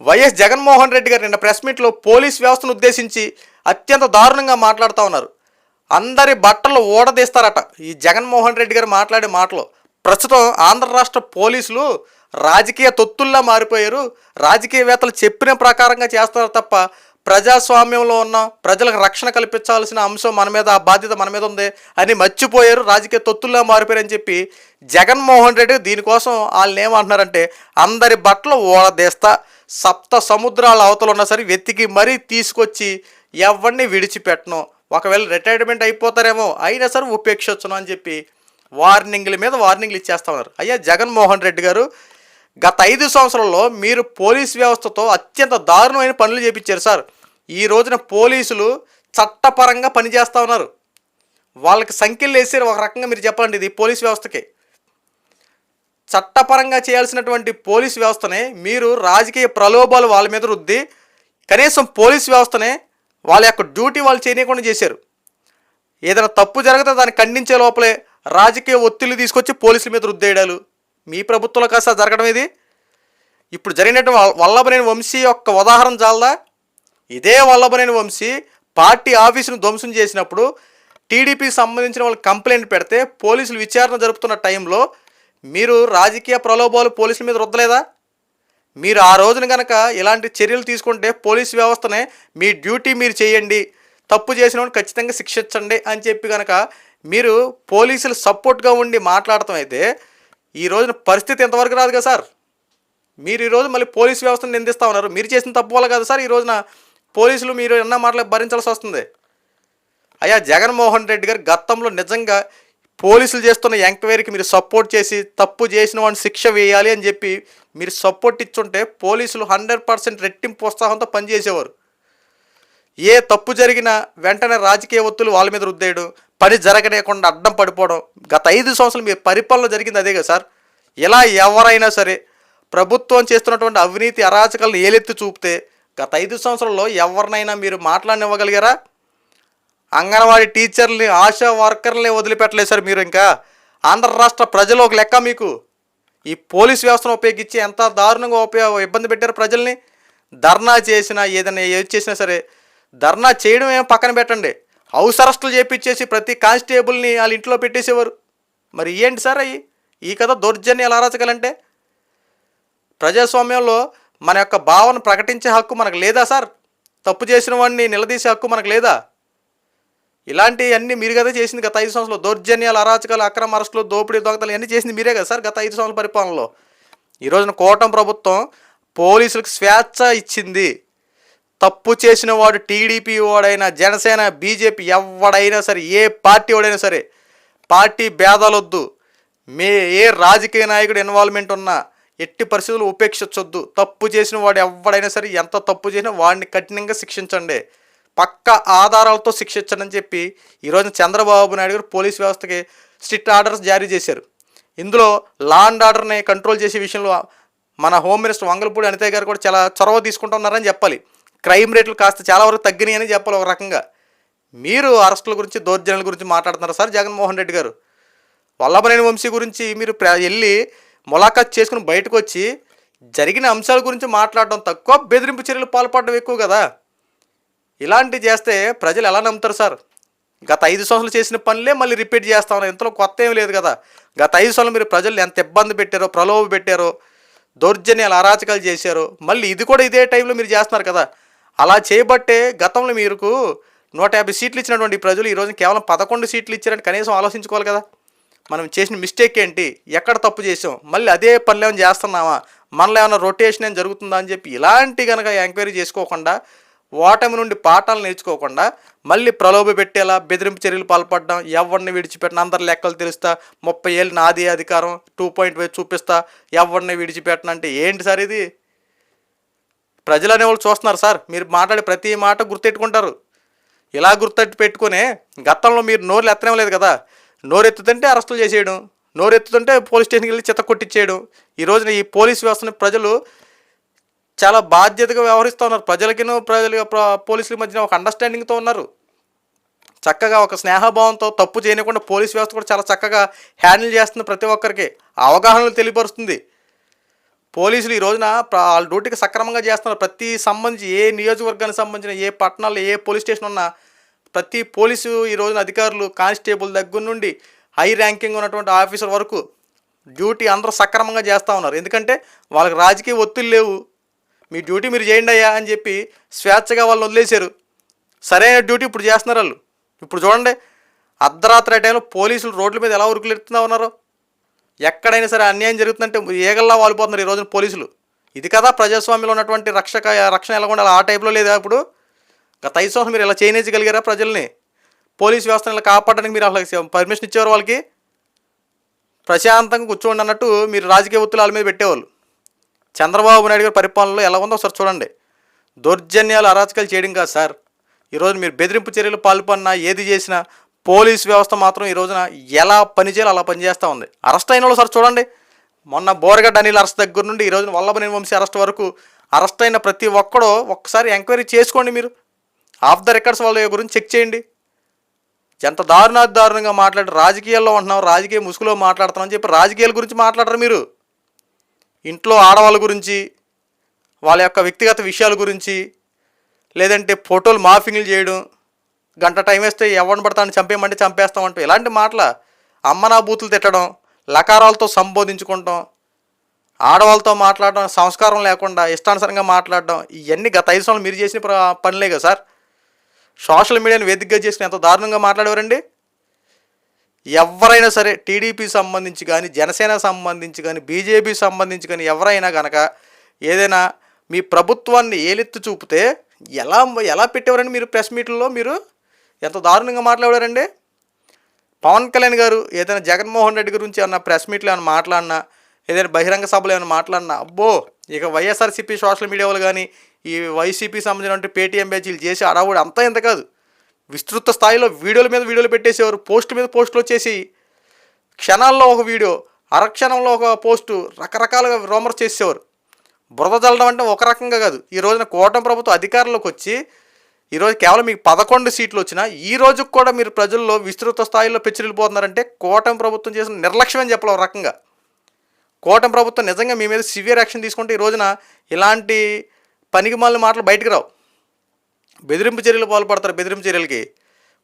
YS Jaganmohan Reddy గారు నిన్న press మీట్లో పోలీస్ వ్యవస్థను ఉద్దేశించి అత్యంత దారుణంగా మాట్లాడుతూ ఉన్నారు. అందరి బట్టలు ఊడదీస్తారట. ఈ జగన్మోహన్ రెడ్డి గారు మాట్లాడే మాటలు. ప్రస్తుతం ఆంధ్ర రాష్ట్ర పోలీసులు రాజకీయ తొత్తుల్లా మారిపోయారు. రాజకీయవేత్తలు చెప్పిన ప్రకారంగా చేస్తారు తప్ప ప్రజాస్వామ్యంలో ఉన్న ప్రజలకు రక్షణ కల్పించాల్సిన అంశం మన మీద ఆ బాధ్యత మన మీద ఉంది అని మర్చిపోయారు. రాజకీయ తొత్తుల్లా మారిపోయారని చెప్పి జగన్మోహన్ రెడ్డి దీనికోసం వాళ్ళని ఏమంటున్నారంటే అందరి బట్టలు ఓడదీస్తా సప్త సముద్రాల అవతల ఉన్నా సరే వెతికి మరీ తీసుకొచ్చి ఎవరిని విడిచిపెట్టను. ఒకవేళ రిటైర్మెంట్ అయిపోతారేమో అయినా సరే ఉపేక్షించను అని చెప్పి వార్నింగ్ల మీద వార్నింగ్లు ఇచ్చేస్తా ఉన్నారు. అయ్యా జగన్మోహన్ రెడ్డి గారు గత ఐదు సంవత్సరాల్లో మీరు పోలీస్ వ్యవస్థతో అత్యంత దారుణమైన పనులు చేపించారు సార్. ఈ రోజున పోలీసులు చట్టపరంగా పనిచేస్తూ ఉన్నారు. వాళ్ళకి సంఖ్యలు వేసారు ఒక రకంగా మీరు చెప్పండి ఇది పోలీస్ వ్యవస్థకి. చట్టపరంగా చేయాల్సినటువంటి పోలీస్ వ్యవస్థనే మీరు రాజకీయ ప్రలోభాలు వాళ్ళ మీద రుద్ది కనీసం పోలీస్ వ్యవస్థనే వాళ్ళ యొక్క డ్యూటీ వాళ్ళు చేయనీయకుండా చేశారు. ఏదైనా తప్పు జరిగితే దాన్ని ఖండించే లోపలే రాజకీయ ఒత్తిళ్ళు తీసుకొచ్చి పోలీసుల మీద రుద్దేయడాలు. మీ ప్రభుత్వంలో కాస్త జరగడం ఇది. ఇప్పుడు జరిగినటువంటి వల్లభనేని వంశీ యొక్క ఉదాహరణ చాలదా? ఇదే వల్లభనేని వంశీ పార్టీ ఆఫీసును ధ్వంసం చేసినప్పుడు టీడీపీకి సంబంధించిన వాళ్ళు కంప్లైంట్ పెడితే పోలీసులు విచారణ జరుపుతున్న టైంలో మీరు రాజకీయ ప్రలోభాలు పోలీసుల మీద రుద్దలేదా? మీరు ఆ రోజున కనుక ఇలాంటి చర్యలు తీసుకుంటే పోలీస్ వ్యవస్థనే మీ డ్యూటీ మీరు చేయండి. తప్పు చేసిన ఖచ్చితంగా శిక్షించండి అని చెప్పి కనుక మీరు పోలీసులు సపోర్ట్గా ఉండి మాట్లాడటం అయితే ఈ రోజున పరిస్థితి ఎంతవరకు రాదు కదా సార్? మీరు ఈరోజు మళ్ళీ పోలీస్ వ్యవస్థను నిందిస్తూ ఉన్నారు. మీరు చేసిన తప్పు వల్ల కదా సార్ ఈ రోజున పోలీసులు మీరు ఎన్న మాటలు భరించాల్సి వస్తుంది. అయ్యా జగన్మోహన్ రెడ్డి గారు గతంలో నిజంగా పోలీసులు చేస్తున్న ఎంక్వైరీకి మీరు సపోర్ట్ చేసి తప్పు చేసిన వాడిని శిక్ష వేయాలి అని చెప్పి మీరు సపోర్ట్ ఇచ్చుంటే పోలీసులు హండ్రెడ్ పర్సెంట్ రెట్టింపు ఉత్సాహంతో పనిచేసేవారు. ఏ తప్పు జరిగినా వెంటనే రాజకీయ ఒత్తులు వాళ్ళ మీద రుద్దేయడం పని జరగనేకుండా అడ్డం పడిపోవడం. గత ఐదు సంవత్సరాలు మీ పరిపాలన జరిగింది అదే కదా సార్? ఇలా ఎవరైనా సరే ప్రభుత్వం చేస్తున్నటువంటి అవినీతి అరాచకాలను ఏలెత్తి చూపితే గత ఐదు సంవత్సరాల్లో ఎవరినైనా మీరు మాట్లాడనివ్వగలిగారా? అంగన్వాడీ టీచర్ని ఆశా వర్కర్ని వదిలిపెట్టలేదు సార్ మీరు ఇంకా. ఆంధ్ర రాష్ట్ర ప్రజలు ఒక లెక్క మీకు. ఈ పోలీస్ వ్యవస్థను ఉపయోగించి ఎంత దారుణంగా ఉపయోగ ఇబ్బంది పెట్టారు ప్రజల్ని. ధర్నా చేసినా ఏదైనా ఏది చేసినా సరే ధర్నా చేయడం ఏమో పక్కన పెట్టండి. హౌస్ అరెస్టులు చేపించేసి ప్రతి కానిస్టేబుల్ని వాళ్ళ ఇంట్లో పెట్టేసేవారు. మరి ఏంటి సార్ అవి ఈ కథ దౌర్జన్యాలు అరాచకాలంటే ప్రజాస్వామ్యంలో మన యొక్క భావన ప్రకటించే హక్కు మనకు లేదా సార్? తప్పు చేసిన వాడిని నిలదీసే హక్కు మనకు లేదా? ఇలాంటివన్నీ మీరు కదా చేసింది గత ఐదు సంవత్సరాలు. దౌర్జన్యాలు అరాచకాలు అక్రమ అరెస్టులు దోపిడీ దొంగతలు ఇవన్నీ చేసింది మీరే కదా సార్ గత ఐదు సంవత్సరాల పరిపాలనలో. ఈ రోజున కూటమి ప్రభుత్వం పోలీసులకు స్వేచ్ఛ ఇచ్చింది. తప్పు చేసిన వాడు టీడీపీ వాడైనా జనసేన బీజేపీ ఎవడైనా సరే ఏ పార్టీ వాడైనా సరే పార్టీ భేదాలొద్దు. మే ఏ రాజకీయ నాయకుడు ఇన్వాల్వ్మెంట్ ఉన్నా ఎట్టి పరిస్థితులు ఉపేక్షించొద్దు. తప్పు చేసిన వాడు ఎవడైనా సరే ఎంత తప్పు చేసినా వాడిని కఠినంగా శిక్షించండి. పక్క ఆధారాలతో శిక్షించండి చెప్పి ఈరోజు చంద్రబాబు నాయుడు గారు పోలీస్ వ్యవస్థకి స్ట్రిక్ట్ ఆర్డర్స్ జారీ చేశారు. ఇందులో లా అండ్ ఆర్డర్ని కంట్రోల్ చేసే విషయంలో మన హోమ్ మినిస్టర్ వంగలపూడి అనిత గారు కూడా చాలా చొరవ తీసుకుంటున్నారని చెప్పాలి. క్రైమ్ రేట్లు కాస్త చాలా వరకు తగ్గినాయి అని చెప్పాలి ఒక రకంగా. మీరు అరెస్టుల గురించి దౌర్జన్యాల గురించి మాట్లాడుతున్నారు సార్? జగన్మోహన్ రెడ్డి గారు. వల్లభనేని వంశీ గురించి మీరు వెళ్ళి ములాఖాత్ చేసుకుని బయటకు వచ్చి జరిగిన అంశాల గురించి మాట్లాడడం తక్కువ బెదిరింపు చర్యలు పాల్పడడం ఎక్కువ కదా. ఇలాంటివి చేస్తే ప్రజలు ఎలా నమ్ముతారు సార్? గత ఐదు సంవత్సరాలు చేసిన పనులే మళ్ళీ రిపీట్ చేస్తా ఉన్నారు. ఇంతలో కొత్త ఏం లేదు కదా. గత ఐదు సంవత్సరాలు మీరు ప్రజలు ఎంత ఇబ్బంది పెట్టారో ప్రలోభ పెట్టారో దౌర్జన్యాలు అరాచకాలు చేశారో మళ్ళీ ఇది కూడా ఇదే టైంలో మీరు చేస్తున్నారు కదా. అలా చేయబట్టే గతంలో మీకు నూట యాభై సీట్లు ఇచ్చినటువంటి ప్రజలు ఈరోజు కేవలం పదకొండు సీట్లు ఇచ్చారని కనీసం ఆలోచించుకోవాలి కదా. మనం చేసిన మిస్టేక్ ఏంటి? ఎక్కడ తప్పు చేసాం మళ్ళీ అదే పనులు ఏమైనా చేస్తున్నామా? మనలో ఏమైనా రొటేషన్ ఏం జరుగుతుందా అని చెప్పి ఇలాంటి కనుక ఎంక్వైరీ చేసుకోకుండా ఓటమి నుండి పాఠాలు నేర్చుకోకుండా మళ్ళీ ప్రలోభ పెట్టేలా బెదిరింపు చర్యలు పాల్పడడం ఎవరిని విడిచిపెట్టిన అందరి లెక్కలు తెలుస్తా ముప్పై ఏళ్ళు నాది అధికారం టూ పాయింట్ ఫైవ్ చూపిస్తా ఎవరిని విడిచిపెట్టను అంటే ఏంటి సార్ ఇది? ప్రజలు అనేవాళ్ళు చూస్తున్నారు సార్ మీరు మాట్లాడే ప్రతి మాట గుర్తెట్టుకుంటారు. ఇలా గుర్తెట్టు పెట్టుకునే గతంలో మీరు నోరు లేదు కదా నోరు ఎత్తుతుంటే అరెస్టులు చేసేయడం నోరు ఎత్తుతుంటే పోలీస్ స్టేషన్కి వెళ్ళి చెత్త కొట్టించేయడం ఈ రోజున ఈ పోలీస్ వ్యవస్థని ప్రజలు చాలా బాధ్యతగా వ్యవహరిస్తూ ఉన్నారు. ప్రజలు పోలీసుల మధ్యన ఒక అండర్స్టాండింగ్తో ఉన్నారు. చక్కగా ఒక స్నేహభావంతో తప్పు చేయకుండా పోలీస్ వ్యవస్థ కూడా చాలా చక్కగా హ్యాండిల్ చేస్తుంది ప్రతి ఒక్కరికి. అవగాహనలు తెలియపరుస్తుంది. పోలీసులు ఈ రోజున వాళ్ళ డ్యూటీకి సక్రమంగా చేస్తున్నారు. ప్రతి సంబంధించి ఏ నియోజకవర్గానికి సంబంధించిన ఏ పట్టణాల్లో ఏ పోలీస్ స్టేషన్ ఉన్నా ప్రతి పోలీసు ఈ రోజున అధికారులు కానిస్టేబుల్ దగ్గర నుండి హై ర్యాంకింగ్ ఉన్నటువంటి ఆఫీసర్ వరకు డ్యూటీ అందరూ సక్రమంగా చేస్తూ ఉన్నారు. ఎందుకంటే వాళ్ళకి రాజకీయ ఒత్తిళ్ళు లేవు. మీ డ్యూటీ మీరు చేయండి అయ్యా అని చెప్పి స్వేచ్ఛగా వాళ్ళని వదిలేశారు. సరైన డ్యూటీ ఇప్పుడు చేస్తున్నారు వాళ్ళు. ఇప్పుడు చూడండి అర్ధరాత్రి టైంలో పోలీసులు రోడ్ల మీద ఎలా ఉరుకులు ఉన్నారు. ఎక్కడైనా సరే అన్యాయం జరుగుతుందంటే ఏగల్లా వాలిపోతున్నారు ఈ రోజున పోలీసులు. ఇది కదా ప్రజాస్వామ్యంలో ఉన్నటువంటి రక్షక రక్షణ ఎలా ఉండాలి ఆ టైప్లో లేదా ఇప్పుడు? గత ఐదు సంవత్సరం మీరు ఇలా చేయనేయగలిగారా ప్రజల్ని? పోలీస్ వ్యవస్థను ఇలా కాపాడడానికి మీరు అసలు పర్మిషన్ ఇచ్చేవారు వాళ్ళకి? ప్రశాంతంగా కూర్చోండి అన్నట్టు మీరు రాజకీయ ఒత్తులు వాళ్ళ మీద పెట్టేవాళ్ళు. చంద్రబాబు నాయుడు గారి పరిపాలనలో ఎలా ఉందో ఒకసారి చూడండి. దౌర్జన్యాలు అరాచకాలు చేయడం కాదు సార్. ఈరోజు మీరు బెదిరింపు చర్యలు పాల్పడినా ఏది చేసినా పోలీస్ వ్యవస్థ మాత్రం ఈ రోజున ఎలా పనిచేయాలో అలా పనిచేస్తూ ఉంది. అరెస్ట్ అయిన వాళ్ళు సార్ చూడండి. మొన్న బోరగడ్డ అనిల్ అరెస్ట్ దగ్గర నుండి ఈ రోజున వల్లభనేని వంశీ అరెస్ట్ వరకు అరెస్ట్ అయిన ప్రతి ఒక్కడో ఒక్కసారి ఎంక్వైరీ చేసుకోండి మీరు. ఆఫ్ ద రికార్డ్స్ వాళ్ళ గురించి చెక్ చేయండి. ఎంత దారుణాది దారుణంగా మాట్లాడి రాజకీయాల్లో ఉంటున్నాం రాజకీయ ముసుగులో మాట్లాడుతున్నాం అని చెప్పి రాజకీయాల గురించి మాట్లాడరు మీరు. ఇంట్లో ఆడవాళ్ళ గురించి వాళ్ళ యొక్క వ్యక్తిగత విషయాల గురించి లేదంటే ఫోటోలు మాఫింగ్లు చేయడం గంట టైం వేస్తే ఎవరిని పడతాను చంపేయమంటే చంపేస్తామంటూ ఇలాంటి మాటల అమ్మనా బూతులు తిట్టడం లకారాలతో సంబోధించుకుంటాం ఆడవాళ్ళతో మాట్లాడడం సంస్కారం లేకుండా ఇష్టానుసారంగా మాట్లాడడం ఇవన్నీ గత ఐదు సంవత్సరాలు మీరు చేసిన పనులే కదా సార్. సోషల్ మీడియాని వేదికగా చేసిన ఎంత దారుణంగా మాట్లాడేవారండి? ఎవరైనా సరే టీడీపీ సంబంధించి కానీ జనసేన సంబంధించి కానీ బీజేపీ సంబంధించి కానీ ఎవరైనా కనుక ఏదైనా మీ ప్రభుత్వాన్ని ఏలెత్తి చూపితే ఎలా ఎలా పెట్టేవారండి మీరు ప్రెస్ మీట్లలో మీరు? ఎంత దారుణంగా మాట్లాడారండి? పవన్ కళ్యాణ్ గారు ఏదైనా జగన్మోహన్ రెడ్డి గురించి ఏమన్నా ప్రెస్ మీట్లో ఏమైనా మాట్లాడినా ఏదైనా బహిరంగ సభలో ఏమైనా మాట్లాడినా అబ్బో! ఇక వైఎస్ఆర్సీపీ సోషల్ మీడియా వాళ్ళు కానీ ఈ వైసీపీ సంబంధించిన పేటీఎం బ్యాచీలు చేసి అడవుడు అంతా ఎంత కాదు. విస్తృత స్థాయిలో వీడియోల మీద వీడియోలు పెట్టేసేవారు. పోస్టుల మీద పోస్టులు వచ్చేసి క్షణాల్లో ఒక వీడియో అరక్షణంలో ఒక పోస్టు రకరకాలుగా రోమర్స్ చేసేవారు. బురద చల్లడం అంటే ఒక రకంగా కాదు. ఈ రోజున కూటమి ప్రభుత్వం అధికారంలోకి వచ్చి ఈరోజు కేవలం మీకు పదకొండు సీట్లు వచ్చినా ఈ రోజుకు కూడా మీరు ప్రజల్లో విస్తృత స్థాయిలో పెచ్చిరిల్లిపోతున్నారంటే కూటమి ప్రభుత్వం చేసిన నిర్లక్ష్యం అని చెప్పాలి ఒక రకంగా. కూటమి ప్రభుత్వం నిజంగా మీ మీద సివియర్ యాక్షన్ తీసుకుంటే ఈ రోజున ఇలాంటి పనికి మాటలు బయటకు రావు. బెదిరింపు చర్యలు పాల్పడతారు బెదిరింపు చర్యలకి.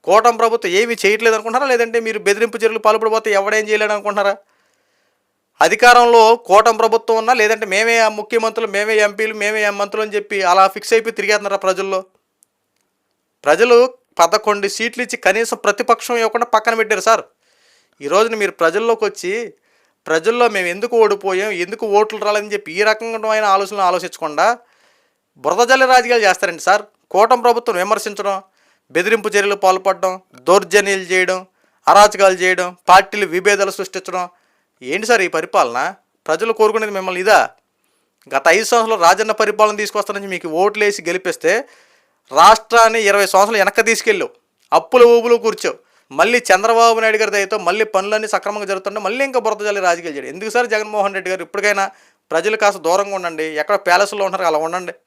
కోటం ప్రభుత్వం ఏమీ చేయట్లేదు అనుకుంటారా లేదంటే మీరు బెదిరింపు చర్యలు పాల్పడిపోతే ఎవడేం చేయలేడు అనుకుంటున్నారా? అధికారంలో కోటం ప్రభుత్వం ఉన్నా లేదంటే మేమే ఆ ముఖ్యమంత్రులు మేమే ఎంపీలు మేమే మంత్రులు అని చెప్పి అలా ఫిక్స్ అయిపోయి తిరిగేస్తున్నారా ప్రజల్లో? ప్రజలు పదకొండు సీట్లు ఇచ్చి కనీసం ప్రతిపక్షం ఇవ్వకుండా పక్కన పెట్టారు సార్. ఈ రోజున మీరు ప్రజల్లోకి వచ్చి ప్రజల్లో మేము ఎందుకు ఓడిపోయాం ఎందుకు ఓట్లు రాలేదని చెప్పి ఈ రకమైన ఆలోచనలు ఆలోచించకుండా బురదజల్లి రాజకీయాలు చేస్తారండి సార్. కూటమి ప్రభుత్వం విమర్శించడం బెదిరింపు చర్యలు పాల్పడడం దౌర్జన్యాలు చేయడం అరాచకాలు చేయడం పార్టీలు విభేదాలు సృష్టించడం. ఏంటి సార్ ఈ పరిపాలన? ప్రజలు కోరుకునేది మిమ్మల్ని ఇదా? గత ఐదు సంవత్సరాలు రాజన్న పరిపాలన తీసుకొస్తానని మీకు ఓట్లు వేసి గెలిపిస్తే రాష్ట్రాన్ని ఇరవై సంవత్సరాలు వెనక్కి తీసుకెళ్ళావు అప్పుల ఊపులు కూర్చో. మళ్ళీ చంద్రబాబు నాయుడు గారి దయతో మళ్ళీ పనులన్నీ సక్రమంగా జరుగుతుంటే మళ్ళీ ఇంకా బురద జల్లి రాజకీయాలు చేయడం. ఎందుకు సార్ జగన్మోహన్ రెడ్డి గారు ఇప్పటికైనా ప్రజలు కాస్త దూరంగా ఉండండి. ఎక్కడ ప్యాలెస్లో ఉంటారు అలా ఉండండి.